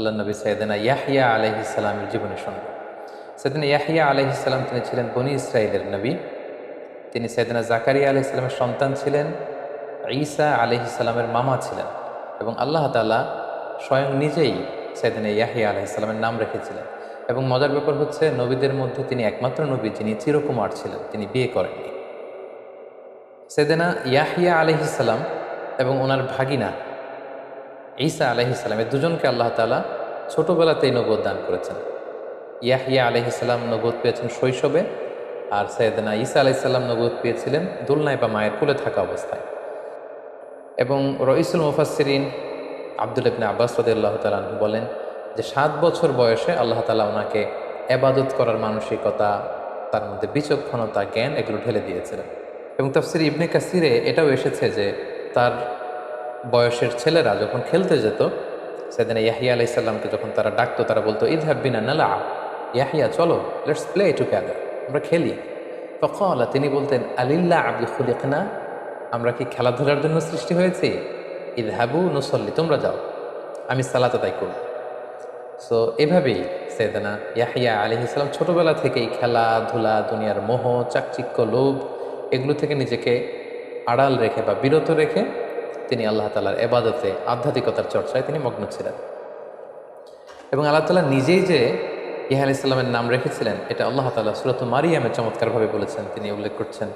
আল্লাহ নবী সৈয়দিনা ইয়াহিয়া আলহিসাল্লামের জীবনের সঙ্গে সৈয়দিনা ইয়াহিয়া আলহিসাল্লাম তিনি ছিলেন বনি ইসরায়েলের নবী। তিনি সৈয়দিনা জাকারিয়া আলহিসাল্লামের সন্তান ছিলেন, ঈসা আলহিসাল্লামের মামা ছিলেন এবং আল্লাহ তালা স্বয়ং নিজেই সৈয়দিনা ইয়াহিয়া আলহিসাল্লামের নাম রেখেছিলেন এবং মজার ব্যাপার হচ্ছে নবীদের মধ্যে তিনি একমাত্র নবী যিনি চিরকুমার ছিলেন, তিনি বিয়ে করেননি। সেদেনা ইয়াহিয়া আলহিসাল্লাম এবং ওনার ভাগিনা ঈসা আলহিসাল্লাম এই দুজনকে আল্লাহ তালা ছোটোবেলাতেই নগদ দান করেছেন। ইয়াহিয়া আলহিসাল্লাম নগদ পেয়েছেন শৈশবে আর সৈয়দনা ঈসা আলাইসাল্লাম নগদ পেয়েছিলেন দোলনায় বা মায়ের কোলে থাকা অবস্থায়। এবং রইসুল মুফাসরিন আবদুল ইবনে আব্বাস রদিল্লাহ তালাহ বলেন যে সাত বছর বয়সে আল্লাহ তালা ওনাকে এবাদত করার মানসিকতা, তার মধ্যে বিচক্ষণতা, জ্ঞান এগুলো ঢেলে দিয়েছিলেন। এবং তফসির ইবনে কাসিরে এটাও এসেছে যে তার বয়সের ছেলেরা যখন খেলতে যেত, সেদিন ইয়াহিয়া আলাইসাল্লামকে যখন তারা ডাকতো, তারা বলতো ঈদ হাব্বিনা নালা ইয়াহিয়া, চলো লেটস প্লে টুগেদার আমরা খেলি। তখন তিনি বলতেন আলিল্লা আবি খুলিকনা, আমরা কি খেলাধুলার জন্য সৃষ্টি হয়েছি? ঈদ হাবু নুসল্লি, তোমরা যাও, আমি সালাত আদায় করব। সো এভাবেই সেদানা ইয়াহিয়া আলি ইসলাম ছোটোবেলা থেকেই খেলাধুলা, দুনিয়ার মোহ, চাকচিক্য, লোভ, এগুলো থেকে নিজেকে আড়াল রেখে বা বিরত রেখে তিনি আল্লাহ তালার এবাদতে আধ্যাত্মিকতার চর্চায় তিনি মগ্ন ছিলেন। এবং আল্লাহ তালা নিজেই যে ইহা ইসলামের নাম রেখেছিলেন, এটা আল্লাহ তালা সুরত মারিয়ামে চমৎকারভাবে বলেছেন, তিনি উল্লেখ করছেন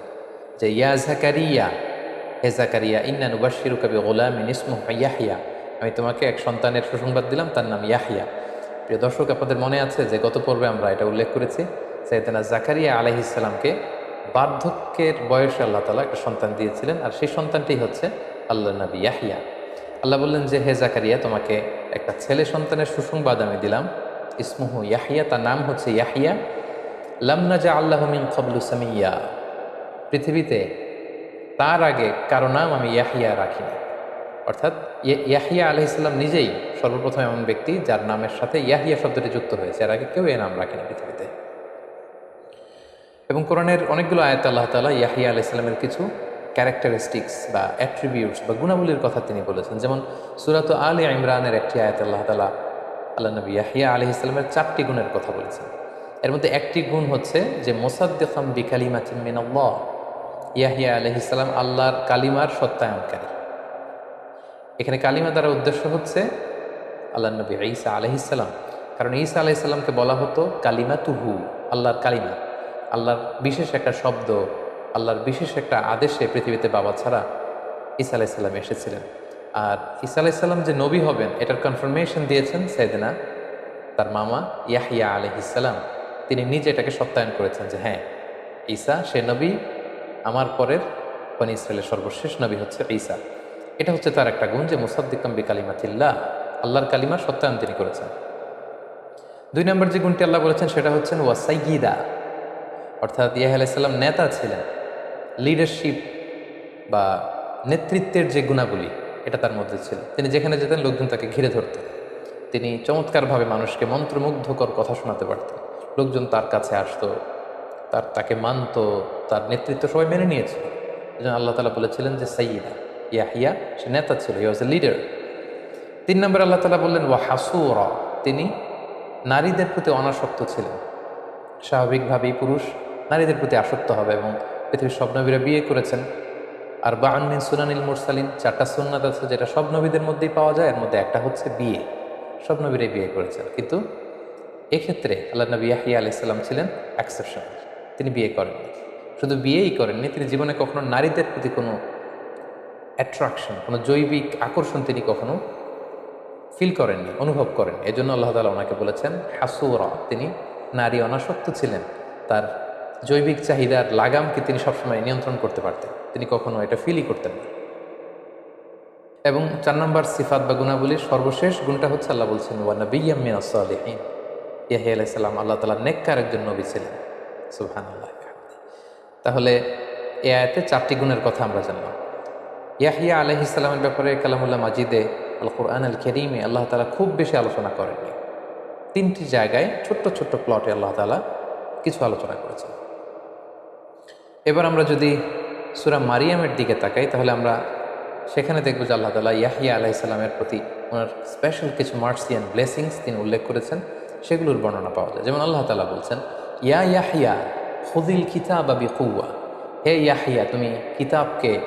যে, ইয়া জাকারিয়া, হে জাকারিয়া, ইন্না নুবাশিরু কবি গোলামিন ইসমু ইয়াহিয়া আমি তোমাকে এক সন্তানের সুসংবাদ দিলাম, তার নাম ইয়াহিয়া প্রিয় দর্শক, আপনাদের মনে আছে যে গত পর্বে আমরা এটা উল্লেখ করেছি, সৈয়দনা জাকারিয়া আলহিসাল্লামকে বার্ধক্যের বয়সে আল্লাহ তালা একটা সন্তান দিয়েছিলেন, আর সেই সন্তানটি হচ্ছে আল্লাহ নবী ইয়াহিয়া। আল্লাহ বললেন, যে হে জাকারিয়া, তোমাকে একটা ছেলে সন্তানের সুসংবাদ আমি দিলাম। ইসমুহু ইয়াহিয়া, তার নাম হচ্ছে ইয়াহিয়া। লামনা জা আল্লাহ মিন কবলু সামিয়া। পৃথিবীতে তার আগে কারও নাম আমি ইয়াহিয়া রাখিনি। অর্থাৎ ইয়াহিয়া আলহিসাল্লাম নিজেই সর্বপ্রথম এমন ব্যক্তি যার নামের সাথে ইয়াহিয়া শব্দটি যুক্ত হয়েছে। এর আগে কেউ এ নাম রাখেনি পৃথিবীতে। এবং কোরআনের অনেকগুলো আয়াত আল্লাহ তালা ইয়াহিয়া আলাইসাল্লামের কিছু ক্যারেক্টারিস্টিক্স বা অ্যাট্রিবিউটস বা গুণাবলীর কথা তিনি বলেছেন। যেমন সুরাত আলী ইমরানের একটি আয়াত আল্লাহ তালা আল্লাহ নবী ইয়াহিয়া আলি ইসলামের চারটি গুণের কথা বলেছেন। এর মধ্যে একটি গুণ হচ্ছে যে মোসাদ্দেখাম বিকালিমা চিমিন আল্লাহ ইয়াহিয়া আলহিসাল্লাম আল্লাহর কালিমার সত্যায়নকারী। এখানে কালিমা দ্বারা উদ্দেশ্য হচ্ছে আল্লাহ নবী ঈসা আলহিসাল্লাম কারণ ঈসা আলাইসাল্লামকে বলা হতো কালিমা তুহু আল্লাহর কালিমা। আল্লাহর বিশেষ একটা শব্দ আল্লাহর বিশেষ একটা আদেশে পৃথিবীতে বাবা ছাড়া ঈসা আলাইসাল্লাম এসেছিলেন। আর ঈসা আলাইসাল্লাম যে নবী হবেন, এটার কনফার্মেশন দিয়েছেন সাইদিনা তার মামা ইয়াহিয়া আলহিসাল্লাম তিনি নিজে এটাকে সত্যায়ন করেছেন যে হ্যাঁ ঈসা সে নবী, আমার পরের বনি ইসরায়েলের সর্বশেষ নবী হচ্ছে ঈসা। এটা হচ্ছে তার একটা গুণ যে, মুসাদ্দিকাম বি কালিমাতিল্লাহ আল্লাহর কালিমার সত্যায়ন তিনি করেছেন। দুই নম্বর যে গুণটি আল্লাহ বলেছেন, সেটা হচ্ছেন ওয়াসাইগিদা অর্থাৎ ইয়াহ আলাইসাল্লাম নেতা ছিলেন। লিডারশিপ বা নেতৃত্বের যে গুণাবলী, এটা তার মধ্যে ছিল। তিনি যেখানে যেতেন, লোকজন তাকে ঘিরে ধরতেন তিনি চমৎকারভাবে মানুষকে মন্ত্রমুগ্ধকর কথা শোনাতে পারতেন। লোকজন তার কাছে আসতো, তার, তাকে মানত, তার নেতৃত্ব সবাই মেনে নিয়েছিল। এই জন্য আল্লাহ তালা বলেছিলেন যে সাইয়িদা ইয়াহিয়া, সে নেতা ছিল হি এ লিডার তিন নম্বর আল্লাহ তালা বললেন, ওয়া হাসুরা তিনি নারীদের প্রতি অনাসক্ত ছিলেন। স্বাভাবিকভাবেই পুরুষ নারীদের প্রতি আসক্ত হবে এবং পৃথিবীর সব নবীরা বিয়ে করেছেন। আর বা আনমিন সুনানিল মুরসালিন চারটা সুন্নাত আছে যেটা সব নবীদের মধ্যেই পাওয়া যায়, এর মধ্যে একটা হচ্ছে বিয়ে। সব নবীরাই বিয়ে করেছেন। কিন্তু এক্ষেত্রে আল্লাহ নবী ইয়াহিয়া আলাইসাল্লাম ছিলেন অ্যাকসেপশন তিনি বিয়ে করেননি। শুধু বিয়েই করেননি, তিনি জীবনে কখনো নারীদের প্রতি কোনো অ্যাট্রাকশন কোনো জৈবিক আকর্ষণ তিনি কখনো ফিল করেননি, অনুভব করেন এজন্য আল্লাহ তালা ওনাকে বলেছেন, হাসুরা তিনি নারী অনাসক্ত ছিলেন, তার জৈবিক চাহিদার লাগামকে তিনি সবসময় নিয়ন্ত্রণ করতে পারতেন। তিনি কখনো এটা ফিলই করতেন না। এবং চার নম্বর সিফাত বা গুণাবলীর সর্বশেষ গুণটা হচ্ছে আল্লাহ বলছেন ওয়ানা বিয়ামিন আসলিহীন ইয়াহি আলাইসাল্লাম আল্লাহ তালা নেককার একজন নবী ছিলেন। সুহান আল্লাহ তাহলে এ আয়তে চারটি গুণের কথা আমরা জানলাম। ইয়াহিয়া আলহ ইসলামের ব্যাপারে কালামুল্লাহ মাজিদে আল কোরআন আল কেরিমে আল্লাহ তালা খুব বেশি আলোচনা করেননি। তিনটি জায়গায় ছোট্ট ছোট্ট প্লটে আল্লাহ তালা কিছু আলোচনা করেছেন। এবার আমরা যদি সুরা মারিয়ামের দিকে তাকাই, তাহলে আমরা সেখানে দেখব যে আল্লাহ তালা ইয়াহিয়া আলাহ ইসলামের প্রতি ওনার স্পেশাল কিছু মার্সি অ্যান্ড ব্লেসিংস তিনি উল্লেখ করেছেন। সেগুলোর বর্ণনা পাওয়া যায়। যেমন আল্লাহ তালা বলছেন, ইয়া ইয়াহিয়া খুদিল কিতাব আবি কুয়া হে ইয়াহিয়া তুমি কিতাবকে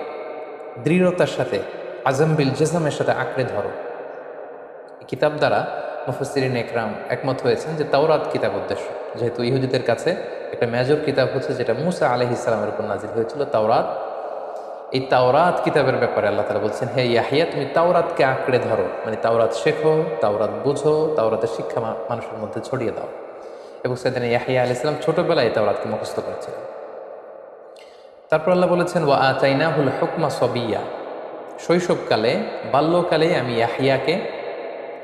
দৃঢ়তার সাথে, আজম্বিল জেসামের সাথে আঁকড়ে ধরো। কিতাব দ্বারা মুফসিরিন একরাম একমত হয়েছেন যে তাওরাত কিতাব উদ্দেশ্য। যেহেতু ইহুদিদের কাছে একটা মেজর কিতাব হচ্ছে যেটা মুসা আলহ ইসলামের উপর নাজির হয়েছিল, তাওরাত। এই তাওরাত কিতাবের ব্যাপারে আল্লাহ তালা বলছেন, হে ইয়াহিয়া, তুমি তাওরাতকে আঁকড়ে ধরো। মানে তাওরাত শেখো, তাওরাত বুঝো, তাওরাতের শিক্ষা মানুষের মধ্যে ছড়িয়ে দাও। এবং সেদিন ইয়াহিয়া আলি ইসলাম ছোটোবেলায় তাওরাতকে মুখস্থ করেছিলেন তারপর আল্লাহ বলেছেন, ওয়া আতাইনা হুল হুকমা সবিয়া। শৈশবকালে, বাল্যকালে আমি ইয়াহিয়াকে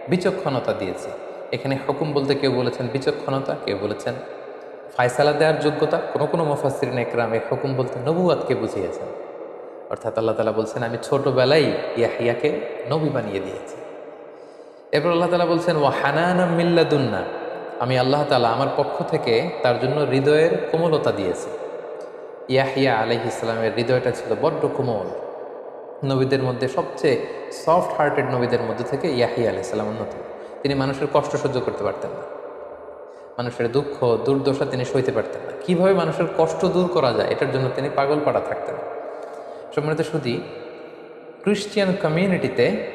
বিচক্ষণতা দিয়েছি। এখানে হুকুম বলতে কেউ বলেছেন বিচক্ষণতা, কেউ বলেছেন ফায়সালা দেওয়ার যোগ্যতা কোনো কোনো মুফাসিরিন একরাম এই হুকুম বলতে নবুয়াতকে বুঝিয়েছেন। অর্থাৎ আল্লাহ তালা বলছেন, আমি ছোটবেলায় ইয়াহিয়াকে নবী বানিয়ে দিয়েছি। এরপর আল্লাহ তালা বলছেন ও হানানা মিল্লাদুন্না আমি আল্লাহ তালা আমার পক্ষ থেকে তার জন্য হৃদয়ের কোমলতা দিয়েছি। ইয়াহিয়া আলহ ইসলামের হৃদয়টা ছিল বড্ড কোমল। নবীদের মধ্যে সবচেয়ে সফট হার্টেড নবীদের মধ্যে থেকে ইয়াহিয়া আলহ ইসলাম অন্যতম। তিনি মানুষের কষ্ট সহ্য করতে পারতেন না। মানুষের দুঃখ, দুর্দশা তিনি সইতে পারতেন না। কীভাবে মানুষের কষ্ট দূর করা যায়, এটার জন্য তিনি পাগল পাড়া থাকতেন। সম্মানিত শুধু ক্রিশ্চিয়ান কমিউনিটিতে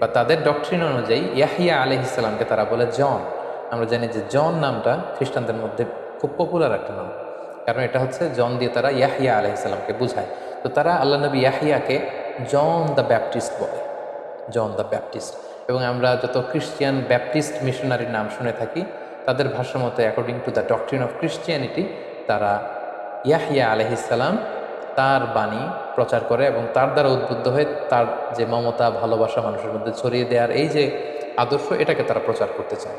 বা তাদের ডক্ট্রিন অনুযায়ী ইয়াহিয়া আলহ ইসলামকে তারা বলে জন। আমরা জানি যে জন নামটা খ্রিস্টানদের মধ্যে খুব পপুলার একটা নাম। কারণ এটা হচ্ছে জন দিয়ে তারা ইয়াহিয়া আলহ ইসলামকে বুঝায়। তো তারা আল্লাহ নবী ইয়াহিয়াকে জন দ্য ব্যাপটিস্ট বলে। John the Baptist. এবং আমরা যত খ্রিস্টিয়ান ব্যাপটিস্ট মিশনারির নাম শুনে থাকি তাদের ভাষা মতে according to the doctrine of Christianity তারা ইয়াহিয়া আলহিসাল্লাম তার বাণী প্রচার করে এবং তার দ্বারা উদ্বুদ্ধ হয়ে তার যে মমতা, ভালোবাসা মানুষের মধ্যে ছড়িয়ে দেওয়ার এই যে আদর্শ, এটাকে তারা প্রচার করতে চায়।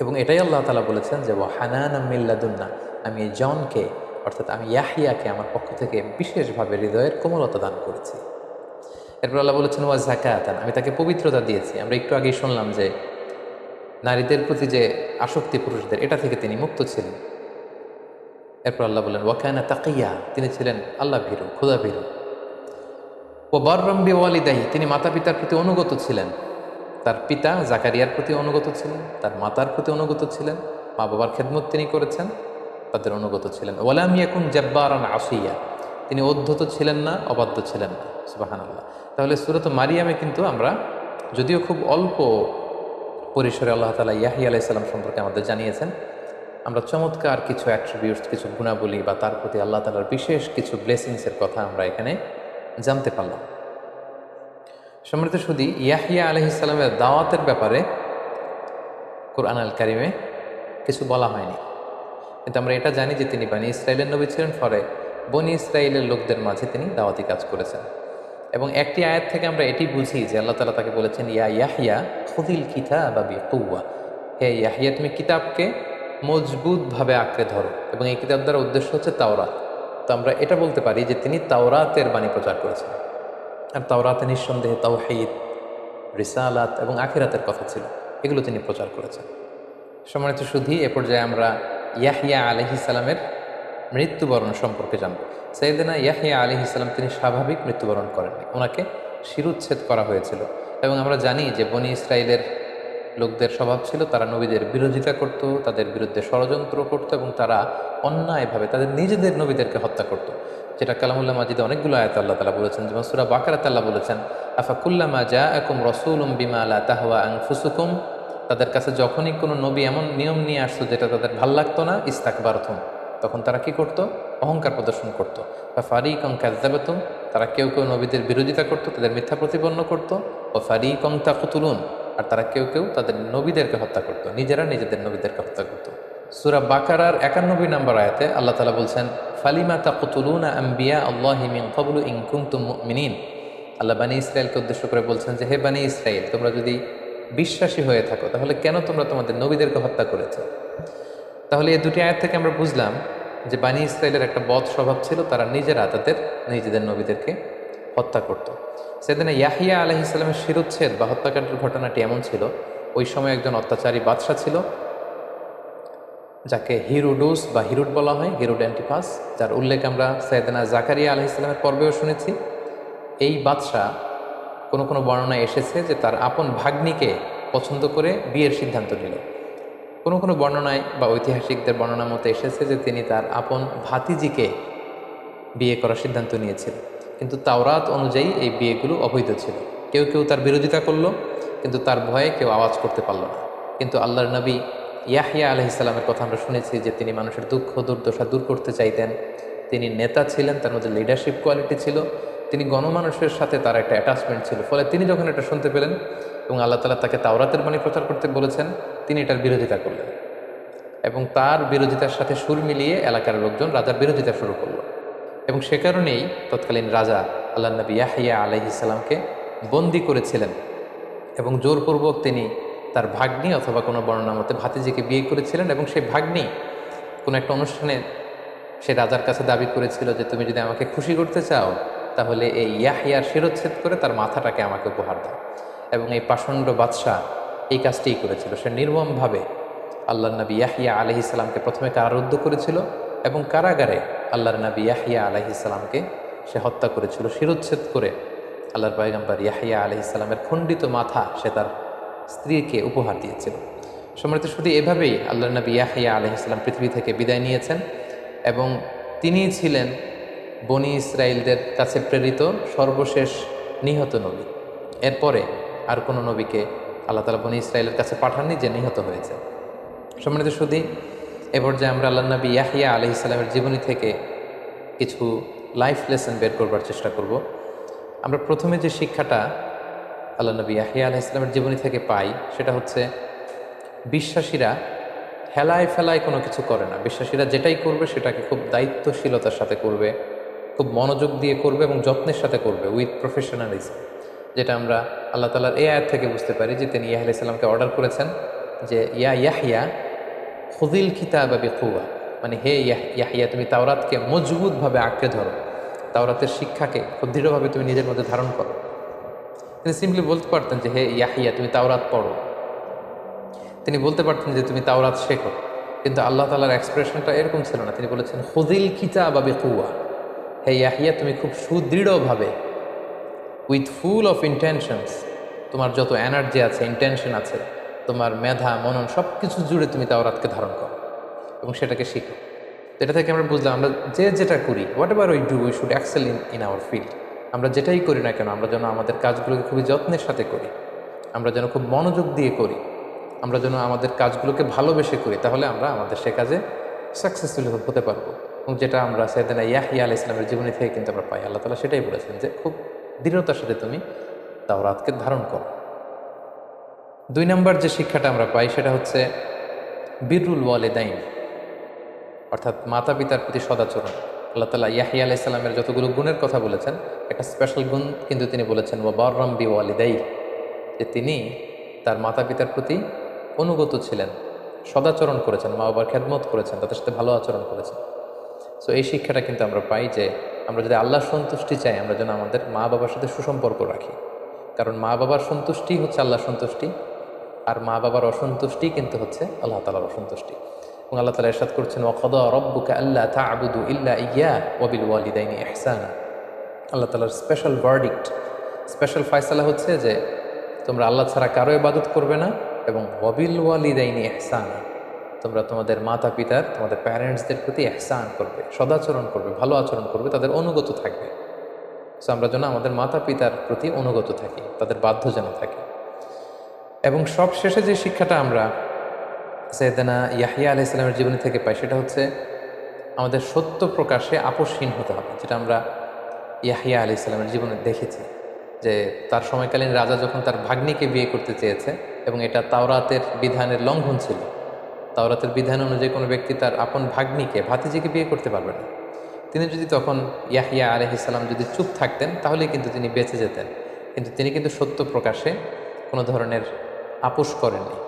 এবং এটাই আল্লাহ তালা বলেছেন যে হানান মিল্লাদুন্না আমি এই জনকে, অর্থাৎ আমি ইয়াহিয়াকে আমার পক্ষ থেকে বিশেষভাবে হৃদয়ের কোমলতা দান করেছি। এরপর আল্লাহ বলেছেন, ওয়া জাকাতান আমি তাকে পবিত্রতা দিয়েছি। আমরা একটু আগেই শুনলাম যে নারীদের প্রতি যে আসক্তি পুরুষদের, এটা থেকে তিনি মুক্ত ছিলেন। এরপর আল্লাহ বললেন ওয়াকায়না তাকিয়া তিনি ছিলেন আল্লাহ ভীরু, খুদা ভীরু। ও বররম্বি ওয়ালিদাহি তিনি মাতা পিতার প্রতি অনুগত ছিলেন। তার পিতা জাকারিয়ার প্রতি অনুগত ছিলেন, তার মাতার প্রতি অনুগত ছিলেন মা বাবার খেদমত তিনি করেছেন, তাদের অনুগত ছিলেন। ওয়ালাম ইয়াকুন জব্বারান আসিয়া তিনি অধ্যত ছিলেন না, অবাধ্য ছিলেন না। সুবাহান আল্লাহ তাহলে সুরত মারিয়ামে কিন্তু আমরা, যদিও খুব অল্প পরিসরে আল্লাহ তালা ইয়াহি আলাইসাল্লাম সম্পর্কে আমাদের জানিয়েছেন। আমরা চমৎকার কিছু অ্যাট্রিবিউটস কিছু গুণাবলী বা তার প্রতি আল্লাহ তালার বিশেষ কিছু ব্লেসিংসের কথা আমরা এখানে জানতে পারলাম। সম্মানিত শুধু ইয়াহিয়া আলহিসাল্লামের দাওয়াতের ব্যাপারে কোরআন আল কারিমে কিছু বলা হয়নি। কিন্তু আমরা এটা জানি যে তিনি বানি ইসরায়েলের নবী ছিলেন ফলে বনি ইসরায়েলের লোকদের মাঝে তিনি দাওয়াতি কাজ করেছেন। এবং একটি আয়াত থেকে আমরা এটি বুঝি যে আল্লাহ তালা তাকে বলেছেন, ইয়া ইয়াহিয়া খুদিল কিতা বা বি কৌয়া হে ইয়াহিয়া তুমি কিতাবকে মজবুতভাবে আঁকড়ে ধরো এবং এই কিতাব দ্বারা উদ্দেশ্য হচ্ছে তাওরাত। তো আমরা এটা বলতে পারি যে তিনি তাওরাতের বাণী প্রচার করেছেন। আর তাওরাতে নিঃসন্দেহে তাওহিদ, রিসালাত এবং আখিরাতের কথা ছিল। এগুলো তিনি প্রচার করেছেন। সম্মানিত শুধু এ পর্যায়ে আমরা ইয়াহিয়া আলহি সালামের মৃত্যুবরণ সম্পর্কে জানব। সৈয়দিনা ইয়াহিয়া আলী ইসলাম তিনি স্বাভাবিক মৃত্যুবরণ করেননি। ওনাকে শিরুচ্ছেদ করা হয়েছিল। এবং আমরা জানি যে বনি ইসরায়েলের লোকদের স্বভাব ছিল, তারা নবীদের বিরোধিতা করত, তাদের বিরুদ্ধে ষড়যন্ত্র করত এবং তারা অন্যায়ভাবে তাদের নিজেদের নবীদেরকে হত্যা করত। যেটা কালামুল্লাহ মাজিদে অনেকগুলো আয়াত আল্লাহ তালা বলেছেন, যেমন সুরা বাকারাত আল্লাহ বলেছেন, আফা কুল্লামা যা একুম রসুলুম বিমা আলা তাহওয়া আং ফুসুকুম তাদের কাছে যখনই কোনো নবী এমন নিয়ম নিয়ে আসতো যেটা তাদের ভালো লাগতো না ইস্তাকবারথম তখন তারা কি করত? অহংকার প্রদর্শন করত। বা ফারিক অং কাজাবাতুম তারা কেউ কেউ নবীদের বিরোধিতা করত, তাদের মিথ্যা প্রতিপন্ন করত। ও ফারিক অং তাকুতুলুন, আর তারা কেউ কেউ তাদের নবীদেরকে হত্যা করত, নিজেরা নিজেদের নবীদেরকে হত্যা করত। সুরা বাকারার একানব্বই নম্বর আয়াতে আল্লাহ তালা বলছেন, ফালিমা তা তাকুতুলুনা আম্বিয়া আল্লাহ মিন কবলু ইনকুমতুম মিনিন আল্লাহ বানী ইসরায়েলকে উদ্দেশ্য করে বলছেন যে, হে বানী ইসরায়েল তোমরা যদি বিশ্বাসী হয়ে থাকো, তাহলে কেন তোমরা তোমাদের নবীদেরকে হত্যা করেছ? তাহলে এই দুটি আয়াত থেকে আমরা বুঝলাম যে বানি ইসরায়েলের একটা বদ স্বভাব ছিল, তারা নিজেরা তাদের নিজেদের নবীদেরকে হত্যা করত। সেদিনে ইয়াহিয়া আলহ ইসলামের শিরোচ্ছেদ বা হত্যাকাণ্ডের ঘটনাটি এমন ছিল, ওই সময় একজন অত্যাচারী বাদশাহ ছিল, যাকে হিরুডুস বা হিরুড বলা হয়, হিরুড অ্যান্টিপাস, যার উল্লেখ আমরা সৈয়দনা জাকারিয়া আলহ ইসলামের পর্বেও শুনেছি। এই বাদশাহ কোনো কোনো বর্ণনায় এসেছে যে তার আপন ভাগ্নিকে পছন্দ করে বিয়ের সিদ্ধান্ত নিল। কোনো কোনো বর্ণনায় বা ঐতিহাসিকদের বর্ণনা মতো এসেছে যে তিনি তার আপন ভাতিজিকে বিয়ে করার সিদ্ধান্ত নিয়েছিল কিন্তু তাওরাত অনুযায়ী এই বিয়েগুলো অবৈধ ছিল। কেউ কেউ তার বিরোধিতা করল, কিন্তু তার ভয়ে কেউ আওয়াজ করতে পারল না। কিন্তু আল্লাহর নবী ইয়াহিয়া আলহিসাল্লামের কথা আমরা শুনেছি যে তিনি মানুষের দুঃখ, দুর্দশা দূর করতে চাইতেন। তিনি নেতা ছিলেন, তার মধ্যে লিডারশিপ কোয়ালিটি ছিল। তিনি গণমানুষের সাথে তার একটা অ্যাটাচমেন্ট ছিল। ফলে তিনি যখন এটা শুনতে পেলেন এবং আল্লাহ তালা তাকে তাওরাতের বাণী প্রচার করতে বলেছেন, তিনি এটার বিরোধিতা করলেন। এবং তার বিরোধিতার সাথে সুর মিলিয়ে এলাকার লোকজন রাজার বিরোধিতা শুরু করল। এবং সে কারণেই তৎকালীন রাজা আল্লাহ নবী ইয়াহিয়া আলহিসাল্লামকে বন্দি করেছিলেন। এবং জোরপূর্বক তিনি তার ভাগ্নি অথবা কোনো বর্ণনা মতে ভাতিজিকে বিয়ে করেছিলেন এবং সেই ভাগ্নি কোনো একটা অনুষ্ঠানে সে রাজার কাছে দাবি করেছিল যে, তুমি যদি আমাকে খুশি করতে চাও, তাহলে এই ইয়াহিয়ার শিরোচ্ছেদ করে তার মাথাটাকে আমাকে উপহার দাও। এবং এই পাষণ্ড বাদশাহ এই কাজটিই করেছিল। সে নির্মমভাবে আল্লাহ নবী ইয়াহিয়া আলহি ইসলামকে প্রথমে কারারুদ্ধ করেছিল এবং কারাগারে আল্লাহর নবী ইয়াহিয়া আলহি ইসলামকে সে হত্যা করেছিল। শিরোচ্ছেদ করে আল্লাহর পয়গম্বর ইয়াহিয়া আলহি ইসলামের খণ্ডিত মাথা সে তার স্ত্রীকে উপহার দিয়েছিল। সম্মানিত শুধু এভাবেই আল্লাহ নবী ইয়াহিয়া আলহি ইসলাম পৃথিবী থেকে বিদায় নিয়েছেন এবং তিনিই ছিলেন বনি ইসরায়েলদের কাছে প্রেরিত সর্বশেষ নিহত নবী। এরপরে আর কোনো নবীকে আল্লাহ তালা বনি ইসরায়েলের কাছে পাঠাননি যে নিহত হয়েছে। সম্মানিত শুধু এ পর্যায়ে আমরা আল্লাহ নবী ইয়াহিয়া আলহি ইসলামের জীবনী থেকে কিছু লাইফ লেসন বের করবার চেষ্টা করব। আমরা প্রথমে যে শিক্ষাটা আল্লাহ নবী ইয়াহিয়া আলহ ইসলামের জীবনী থেকে পাই, সেটা হচ্ছে বিশ্বাসীরা হেলায় ফেলায় কোনো কিছু করে না। বিশ্বাসীরা যেটাই করবে সেটাকে খুব দায়িত্বশীলতার সাথে করবে, খুব মনোযোগ দিয়ে করবে এবং যত্নের সাথে করবে উইথ প্রফেশনালিজম যেটা আমরা আল্লাহ তালার এই আয়াত থেকে বুঝতে পারি যে তিনি ইয়াহ ইসলামকে অর্ডার করেছেন যে, ইয়া ইয়াহিয়া খুদিল খিতাব বেকুয়া মানে হে ইয়াহ, ইয়াহিয়া, তুমি তাওরাতকে মজবুতভাবে আঁকড়ে ধরো। তাওরাতের শিক্ষাকে খুব দৃঢ়ভাবে তুমি নিজের মধ্যে ধারণ করো। তিনি সিম্পলি বলতে পারতেন যে, হে ইয়াহিয়া, তুমি তাওরাত পড়ো। তিনি বলতে পারতেন যে, তুমি তাওরাত শেখো। কিন্তু আল্লাহ তালার এক্সপ্রেশনটা এরকম ছিল না। তিনি বলেছেন হুদিল খিতা বা বেকুয়া হে ইয়াহিয়া, তুমি খুব সুদৃঢ়ভাবে উইথ ফুল অফ ইন্টেনশনস তোমার যত এনার্জি আছে ইন্টেনশন আছে, তোমার মেধা, মনন সব কিছু জুড়ে তুমি তাওরাতকে ধারণ করো এবং সেটাকে শিখো। তো এটা থেকে আমরা বুঝলাম, আমরা যে যেটা করি whatever we do we should excel in in our field আমরা যেটাই করি না কেন, আমরা যেন আমাদের কাজগুলোকে খুবই যত্নের সাথে করি। আমরা যেন খুব মনোযোগ দিয়ে করি। আমরা যেন আমাদের কাজগুলোকে ভালোবেসে করি, তাহলে আমরা আমাদের সে কাজে সাকসেসফুল হতে পারব। এবং যেটা আমরা সেদিন ইয়াহিয়া আল ইসলামের জীবনী থেকে কিন্তু আমরা পাই। আল্লাহ তালা সেটাই বলেছেন যে খুব দৃঢ়তার সাথে তুমি তাওরাতকে ধারণ করো। দুই নম্বর যে শিক্ষাটা আমরা পাই সেটা হচ্ছে বিরুল ওয়ালেদাইন, অর্থাৎ মাতা পিতার প্রতি সদাচরণ। আল্লাহ তালা ইয়াহিয়া আলাহ ইসলামের যতগুলো গুণের কথা বলেছেন, একটা স্পেশাল গুণ কিন্তু তিনি বলেছেন ও বররম বি ওয়ালিদাই যে তিনি তার মাতা পিতার প্রতি অনুগত ছিলেন, সদাচরণ করেছেন মা বাবার খেদমত করেছেন, তাদের সাথে ভালো আচরণ করেছেন। সো এই শিক্ষাটা কিন্তু আমরা পাই যে আমরা যদি আল্লাহর সন্তুষ্টি চাই, আমরা যেন আমাদের মা বাবার সাথে সুসম্পর্ক রাখি। কারণ মা বাবার সন্তুষ্টি হচ্ছে আল্লাহর সন্তুষ্টি, আর মা বাবার অসন্তুষ্টি কিন্তু হচ্ছে আল্লাহ তালার অসন্তুষ্টি। এবং আল্লাহ তালা এরশাদ করছেন, ওয়াকদ রব্বুকা আল্লাহ তা আবুদু ইল্লা ইয়া ওয়াবিল ওয়ালিদাইনি এহসানা আল্লাহ তালার স্পেশাল ভার্ডিক্ট স্পেশাল ফয়সালা হচ্ছে যে, তোমরা আল্লাহ ছাড়া কারও ইবাদত করবে না এবং ওয়াবিল ওয়ালিদাইনি এহসানা তোমরা তোমাদের মাতা পিতার তোমাদের প্যারেন্টসদের প্রতি এহসান করবে, সদাচরণ করবে, ভালো আচরণ করবে, তাদের অনুগত থাকবে। সো আমরা যেন আমাদের মাতা পিতার প্রতি অনুগত থাকি, তাদের বাধ্য যেন থাকি। এবং সব শেষে যে শিক্ষাটা আমরা সৈয়দানা ইয়াহিয়া আলি ইসলামের জীবনী থেকে পাই, সেটা হচ্ছে আমাদের সত্য প্রকাশে আপোষহীন হতে হবে, যেটা আমরা ইয়াহিয়া আলি ইসলামের জীবনে দেখেছি। যে তার সময়কালীন রাজা যখন তার ভাগ্নিকে বিয়ে করতে চেয়েছে এবং এটা তাওরাতের বিধানের লঙ্ঘন ছিল তাওরাতের বিধান অনুযায়ী কোনো ব্যক্তি তার আপন ভাগ্নিকে, ভাতিজিকে বিয়ে করতে পারবে না। তিনি যদি তখন ইয়াহিয়া আলহিসাল্লাম যদি চুপ থাকতেন তাহলে কিন্তু তিনি বেঁচে যেতেন। কিন্তু তিনি কিন্তু সত্য প্রকাশে কোনো ধরনের আপোষ করেননি।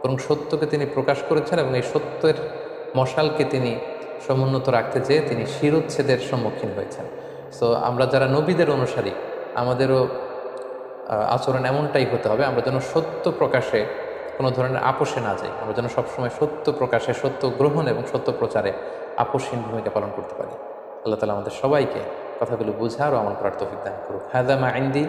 বরং সত্যকে তিনি প্রকাশ করেছেন এবং এই সত্যের মশালকে তিনি সমুন্নত রাখতে চেয়ে তিনি শিরোচ্ছেদের সম্মুখীন হয়েছেন। সো আমরা যারা নবীদের অনুসারী, আমাদেরও আচরণ এমনটাই হতে হবে, আমরা যেন সত্য প্রকাশে কোনো ধরনের আপোষে না যাই। আমরা যেন সবসময় সত্য প্রকাশে, সত্য গ্রহণ এবং সত্য প্রচারে আপোষহীন ভূমিকা পালন করতে পারি। আল্লাহ তালা আমাদের সবাইকে কথাগুলো বোঝার ও আমার করার দান করুক। হ্যাঁ মা ইন্দি।